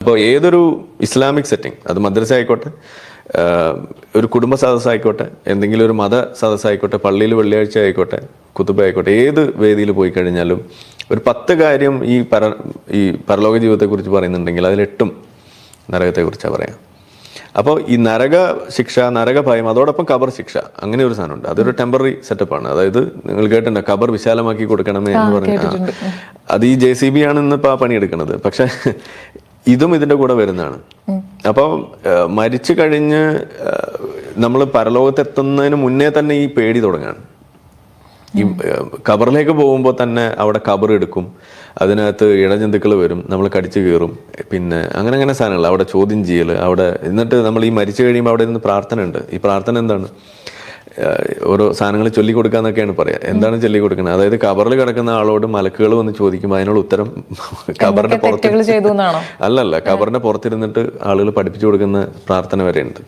അപ്പോൾ ഏതൊരു Islamic setting അത് മദ്രസ ആയിക്കോട്ടെ ഒരു കുടുംബ സദസ് ആയിക്കോട്ടെ എന്തെങ്കിലും ഒരു മത സദസ് ആയിക്കോട്ടെ പള്ളിയിൽ വെള്ളിയാഴ്ച ആയിക്കോട്ടെ കുത്തുബ ആയിക്കോട്ടെ ഏത് വേദിയിൽ പോയി കഴിഞ്ഞാലും ഒരു പത്ത് കാര്യം ഈ പര ഈ പരലോക ജീവിതത്തെക്കുറിച്ച് പറയുന്നുണ്ടെങ്കിൽ അതിലെട്ടും നരകത്തെക്കുറിച്ചാണ് പറയാം. അപ്പോൾ ഈ നരക ശിക്ഷ നരക ഭയം അതോടൊപ്പം കബർ ശിക്ഷ അങ്ങനെ ഒരു സാധനമുണ്ട്. അതൊരു ടെമ്പററി സെറ്റപ്പാണ് അതായത് നിങ്ങൾ കേട്ടിട്ടുണ്ട് കബർ വിശാലമാക്കി കൊടുക്കണമേ എന്ന് പറഞ്ഞ അത് ഈ ജെ സി ബി ആണ് ഇന്നിപ്പോൾ ആ പണിയെടുക്കുന്നത് പക്ഷെ ഇതും ഇതിന്റെ കൂടെ വരുന്നതാണ്. അപ്പോൾ മരിച്ചു കഴിഞ്ഞ് നമ്മൾ പരലോകത്തെത്തുന്നതിന് മുന്നേ തന്നെ ഈ പേടി തുടങ്ങാണ്. ഈ കബറിലേക്ക് പോകുമ്പോൾ തന്നെ അവിടെ കബർ എടുക്കും. അതിനകത്ത് ഇഴജന്തുക്കൾ വരും. നമ്മൾ കടിച്ചു കീറും. പിന്നെ അങ്ങനെ അങ്ങനെ സാധനങ്ങൾ അവിടെ ചോദ്യം ചെയ്യൽ അവിടെ എന്നിട്ട് നമ്മൾ ഈ മരിച്ചു കഴിയുമ്പോൾ അവിടെ നിന്ന് പ്രാർത്ഥന ഉണ്ട് ഈ പ്രാർത്ഥന എന്താണ്? ഓരോ സാധനങ്ങൾ ചൊല്ലിക്കൊടുക്കാന്നൊക്കെയാണ് പറയാ. എന്താണ് ചൊല്ലിക്കൊടുക്കുന്നത്? അതായത് കബറിൽ കിടക്കുന്ന ആളോട് മലക്കുകൾ വന്ന് ചോദിക്കുമ്പോൾ അതിനുള്ള ഉത്തരം കബറിന്റെ പുറത്ത് അല്ലല്ല കബറിന്റെ പുറത്തിരുന്നിട്ട് ആളുകൾ പഠിപ്പിച്ചു കൊടുക്കുന്ന പ്രാർത്ഥന വരെയുണ്ട്.